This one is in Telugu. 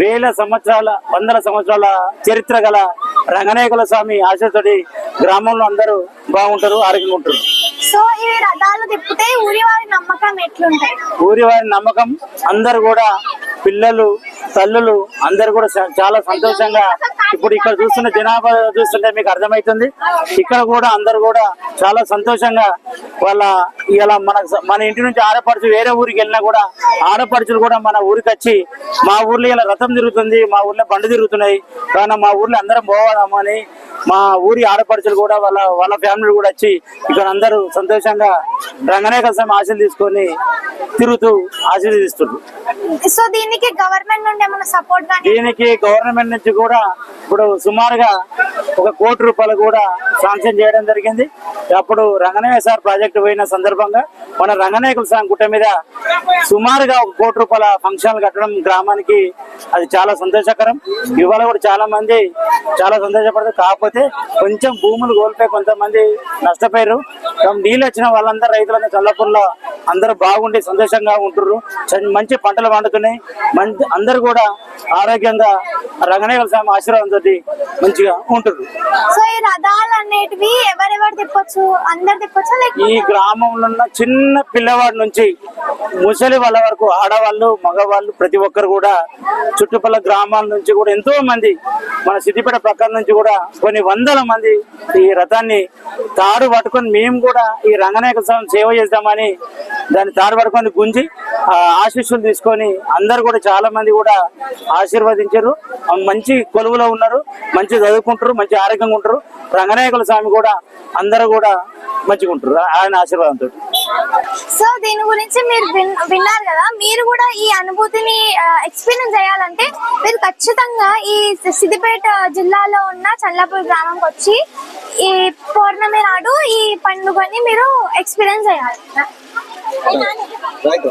వేల సంవత్సరాల వందల సంవత్సరాల చరిత్ర గల రంగనాయకుల స్వామి ఆశతోటి గ్రామంలో అందరూ బాగుంటారు ఆరోగ్యంగా ఉంటారు. సో ఈ రథాలు తిప్పితే ఊరి వారి నమ్మకం ఎట్లుంటాయి? ఊరి వారి నమ్మకం అందరు కూడా పిల్లలు తల్లులు అందరు కూడా చాలా సంతోషంగా ఇప్పుడు ఇక్కడ చూస్తున్న జనాభా చూస్తుంటే మీకు అర్థమవుతుంది. ఇక్కడ కూడా అందరు కూడా చాలా సంతోషంగా వాళ్ళ ఇలా మన మన ఇంటి నుంచి ఆడపడుచు వేరే ఊరికి వెళ్ళినా కూడా ఆడపడుచులు కూడా మన ఊరికి వచ్చి మా ఊర్లో ఇలా రథం తిరుగుతుంది మా ఊర్లో బండి తిరుగుతున్నాయి. కానీ మా ఊర్లో అందరం పోవాలని మా ఊరి ఆడపడుచులు కూడా వాళ్ళ వాళ్ళ ఫ్యామిలీ కూడా వచ్చి ఇక్కడ అందరూ సంతోషంగా రంగనాయక స్వామి ఆశలు తీసుకొని తిరుగుతూ ఆశీర్వదిస్తున్నారు. సో దీనికి గవర్నమెంట్ నుండి ఏమైనా సపోర్ట్ దీనికి గవర్నమెంట్ నుంచి కూడా ఇప్పుడు సుమారుగా ఒక కోటి రూపాయలు కూడా శాంక్షన్ చేయడం జరిగింది. అప్పుడు రంగనాయ సార్ ప్రాజెక్టు పోయిన సందర్భంగా మన రంగనాయకుల స్వామి గుట్ట మీద సుమారుగా ఒక కోటి రూపాయల ఫంక్షన్లు కట్టడం గ్రామానికి అది చాలా సంతోషకరం. ఇవాళ కూడా చాలా మంది చాలా సంతోషపడతారు. కాకపోతే కొంచెం భూములు కోల్పోయి కొంతమంది నష్టపోయారు. నీళ్ళు వచ్చిన వాళ్ళందరూ రైతులందరూ చల్లపూర్లో అందరూ బాగుండి సంతోషంగా ఉంటుర్రు. మంచి పంటలు పండుతున్నాయి. మంచి అందరూ కూడా ఆరోగ్యంగా రంగనాయకుల స్వామి ఆశీర్వాదంతో మంచిగా ఉంటుర్రు సో ఈ రథాలు అనేటివి ఎవరెవరు తిప్పొచ్చు? అందరు తిప్పొచ్చు ఈ గ్రామంలో ఉన్న చిన్న పిల్లవాడి నుంచి ముసలి వాళ్ళ వరకు ఆడవాళ్ళు మగవాళ్ళు ప్రతి ఒక్కరు కూడా చుట్టుపక్కల గ్రామాల నుంచి కూడా ఎంతో మంది మన సిద్దిపేట ప్రక్కల నుంచి కూడా కొన్ని వందల మంది ఈ రథాన్ని తాడు పట్టుకొని మేము కూడా ఈ రంగనాయక స్వామి సేవ చేద్దామని దాన్ని తాడు గుంజి ఆశీస్సులు తీసుకొని అందరు కూడా చాలా మంది కూడా ఆశీర్వదించారు. మంచి కొలువులో ఉన్నారు మంచి చదువుకుంటారు మంచి ఆరోగ్యంగా ఉంటారు. రంగనాయకుల స్వామి కూడా అందరూ కూడా మంచిగా ఉంటారు. ఆయన ఆశీర్వాదంతో. సో దీని గురించి మీరు విన్- విన్నారు కదా మీరు కూడా ఈ అనుభూతిని ఎక్స్పీరియన్స్ చేయాలంటే మీరు ఖచ్చితంగా ఈ సిద్దిపేట జిల్లాలో ఉన్న చల్లాపూర్ గ్రామంకి వచ్చి ఈ పౌర్ణమి నాడు ఈ పండుగని మీరు ఎక్స్పీరియన్స్ చేయాలి. তাই তো